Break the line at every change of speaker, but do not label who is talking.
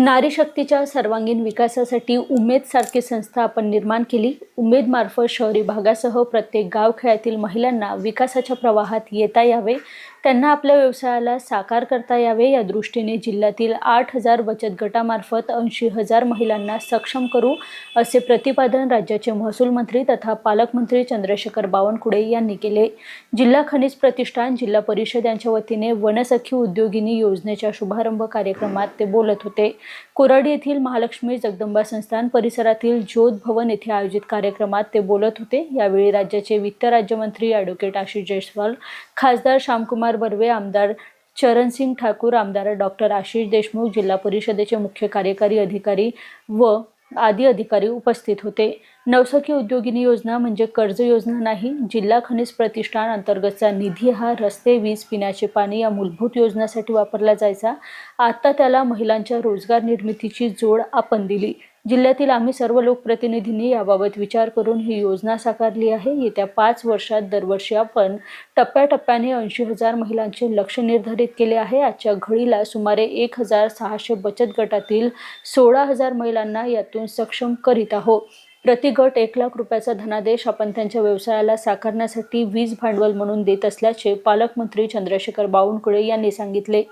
नारी शक्तीच्या सर्वांगीण विकासासाठी उमेदसारखी संस्था आपण निर्माण केली. उमेदमार्फत शहरी भागासह प्रत्येक गावखेड्यातील महिलांना विकासाच्या प्रवाहात येता यावे त्यांना आपल्या व्यवसायाला साकार करता यावे. या दृष्टीने जिल्ह्यातील आठ हजार बचत गटामार्फत ऐंशी हजार महिलांना सक्षम करू असे प्रतिपादन राज्याचे महसूल मंत्री तथा पालकमंत्री चंद्रशेखर बावनकुळे यांनी केले. जिल्हा खनिज प्रतिष्ठान जिल्हा परिषद यांच्या वतीने वनसखी उद्योगिनी योजनेच्या शुभारंभ कार्यक्रमात ते बोलत होते. कोराडी येथील महालक्ष्मी जगदंबा संस्थान परिसरातील ज्योत भवन येथे आयोजित कार्यक्रमात ते बोलत होते. यावेळी राज्याचे वित्त राज्यमंत्री ॲडव्होकेट आशिष जयस्वाल खासदार श्यामकुमार बर्वे आमदार चरणसिंग ठाकूर आमदार डॉक्टर आशिष देशमुख जिल्हा परिषदेचे मुख्य कार्यकारी अधिकारी व आदी अधिकारी उपस्थित होते. नवसखी उद्योगिनी योजना म्हणजे कर्ज योजना नाही जिल्हा खनिज प्रतिष्ठान अंतर्गतचा निधी हा रस्ते वीज पिण्याचे पाणी या मूलभूत योजनासाठी वापरला जायचा. आता त्याला महिलांच्या रोजगार निर्मितीची जोड आपण दिली. जिल्ह्यातील आम्ही सर्व लोकप्रतिनिधींनी याबाबत विचार करून ही योजना साकारली आहे. येत्या पाच वर्षात दरवर्षी आपण टप्प्याटप्प्याने ऐंशी हजार महिलांचे लक्ष निर्धारित केले आहे. आजच्या घडीला सुमारे एक हजार सहाशे बचत गटातील सोळा हजार महिलांना यातून सक्षम करीत आहोत. प्रति गट एक लाख रुपयाचा धनादेश आपण त्यांच्या व्यवसायाला साकारण्यासाठी वीज भांडवल म्हणून देत असल्याचे पालकमंत्री चंद्रशेखर बावनकुळे यांनी सांगितले.